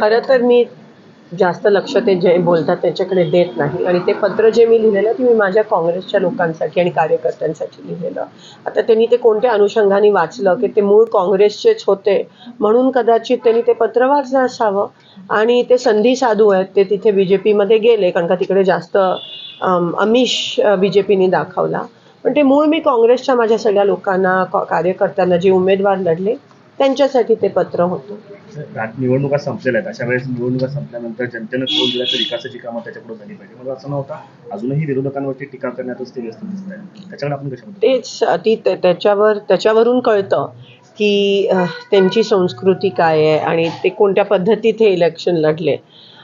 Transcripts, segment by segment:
खरं तर मी जास्त लक्ष ते जे बोलतात त्याच्याकडे देत नाही. आणि ते पत्र जे मी लिहिलेलं ते मी माझ्या काँग्रेसच्या लोकांसाठी आणि कार्यकर्त्यांसाठी लिहिलेलं. आता त्यांनी ते कोणत्या अनुषंगाने वाचलं की ते मूळ काँग्रेसचेच होते म्हणून कदाचित त्यांनी ते पत्र वाचलं असावं आणि ते संधी साधू आहेत ते तिथे बी जे पीमध्ये गेले कारण का तिकडे जास्त अमिष बी जे पीने दाखवला. पण ते मूळ मी काँग्रेसच्या माझ्या सगळ्या लोकांना कार्यकर्त्यांना जे उमेदवार लढले त्यांच्यासाठी ते पत्र होतं. निवडणुका संपलेल्या आहेत. अशा वेळेस निवडणुका संपल्यानंतर जनतेनं कौल दिला तर विकासाची कामं त्याच्याकडे झाली पाहिजे. मला असं नव्हतं. अजूनही विरोधकांवरती टीका करण्यातच ते व्यस्त दिसत आहे. त्याच्याकडे आपण कशा तेच ती त्याच्यावर त्याच्यावरून कळतं की त्यांची संस्कृती काय आहे आणि ते कोणत्या पद्धतीत हे इलेक्शन लढले.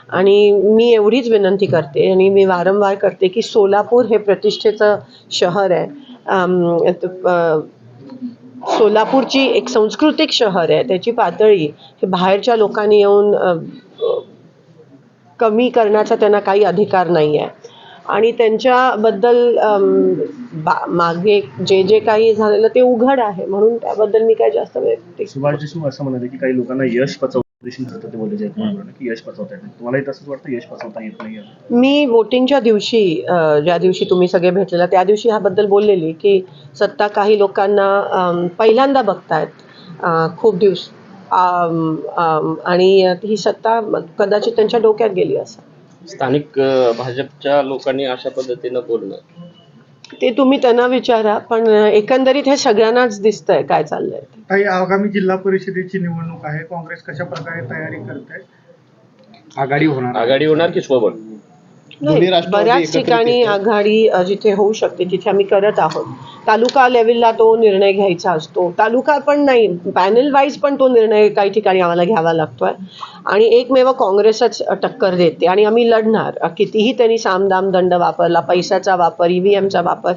आणि मी एवढीच विनंती करते आणि मी वारंवार करते की सोलापूर हे प्रतिष्ठेचं शहर आहे. सोलापूरची एक सांस्कृतिक शहर आहे त्याची पातळी हे बाहेरच्या लोकांनी येऊन कमी करण्याचा त्यांना काही अधिकार नाही आहे आणि त्यांच्याबद्दल बा मागे जे जे काही झालेलं ते उघड आहे म्हणून त्याबद्दल मी काय जास्त वैयक्तिक असं म्हणाले की काही लोकांना यश पचव मी वोटिंगच्या दिवशी ज्या दिवशी तुम्ही सगळे भेटलेला त्या दिवशी ह्याबद्दल बोललेली की सत्ता काही लोकांना पहिल्यांदा बघतायत खूप दिवस आणि ही सत्ता कदाचित त्यांच्या डोक्यात गेली असं स्थानिक भाजपच्या लोकांनी अशा पद्धतीनं बोलणं ते तुम्ही त्यांना विचारा पण एकंदरीत हे सगळ्यांनाच दिसतंय काय चाललंय ते. काही आगामी जिल्हा परिषदेची निवडणूक आहे. काँग्रेस कशा प्रकारे तयारी करते आघाडी होणार. आघाडी होणार की सोबत नाही, बऱ्याच ठिकाणी आघाडी अ, जिथे होऊ शकते तिथे आम्ही करत आहोत. तालुका लेवलला तो निर्णय घ्यायचा असतो. तालुका पण नाही पॅनल वाईज पण तो निर्णय काही ठिकाणी आम्हाला घ्यावा लागतोय. आणि एकमेव काँग्रेसच टक्कर देते. आणि आम्ही लढणार. कितीही त्यांनी सामदाम दंड वापरला पैशाचा वापर ई व्ही एमचा वापर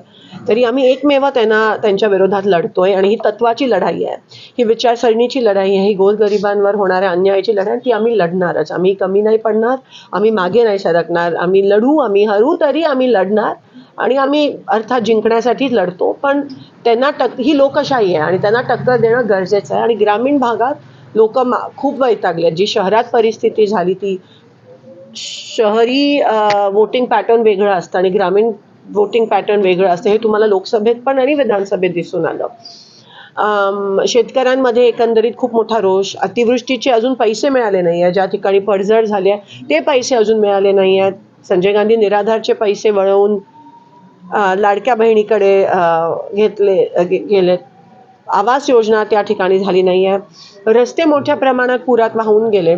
तरी आम्ही एकमेव त्यांना त्यांच्या विरोधात लढतोय आणि ही तत्वाची लढाई आहे. ही विचारसरणीची लढाई आहे ही गोरगरिबांवर होणाऱ्या अन्यायाची लढाई आहे, ती आम्ही लढणारच. आम्ही कमी नाही पडणार आम्ही मागे नाही सरकणार आम्ही लढू आम्ही हरू तरी आम्ही लढणार आणि आम्ही अर्थात जिंकण्यासाठीच लढतो. पण त्यांना टक ही लोकशाही आहे आणि त्यांना टक्कर देणं गरजेचं आहे आणि ग्रामीण भागात लोक खूप वैतागले आहेत. जी शहरात परिस्थिती झाली ती शहरी वोटिंग पॅटर्न वेगळं असतं आणि ग्रामीण वोटिंग पॅटर्न वेगळं असतं. हे तुम्हाला लोकसभेत पण आणि विधानसभेत दिसून आलं. शेतकऱ्यांमध्ये एकंदरीत खूप मोठा रोष. अतिवृष्टीचे अजून पैसे मिळाले नाही आहे ज्या ठिकाणी पडझड झाली आहे ते पैसे अजून मिळाले नाही आहेत संजय गांधी निराधारचे पैसे वळवून लाडक्या बहिणीकडे घेतले गे- गेलेत. आवास योजना त्या ठिकाणी झाली नाही आहे रस्ते मोठ्या प्रमाणात पुरात वाहून गेले.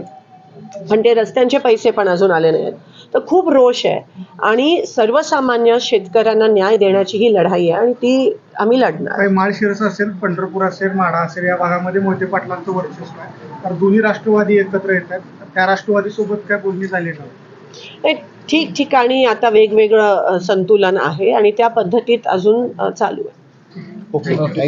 पण ते रस्त्यांचे पैसे पण अजून आले नाहीत तर खूप रोष आहे. आणि सर्वसामान्य शेतकऱ्यांना न्याय देण्याची ही लढाई आहे आणि ती आम्ही लढणार. काही माळशिरस असेल पंढरपूर असेल माढा असेल या भागामध्ये मोहिते पाटलांचं वर्चस्व आहे. तर दोन्ही राष्ट्रवादी एकत्र येत आहेत. त्या राष्ट्रवादी सोबत काय बोलणी झाली एक ठिकठिकाणी आता वेगवेगळं अ, संतुलन आहे आणि त्या पद्धतीत अजून चालू आहे. ओके.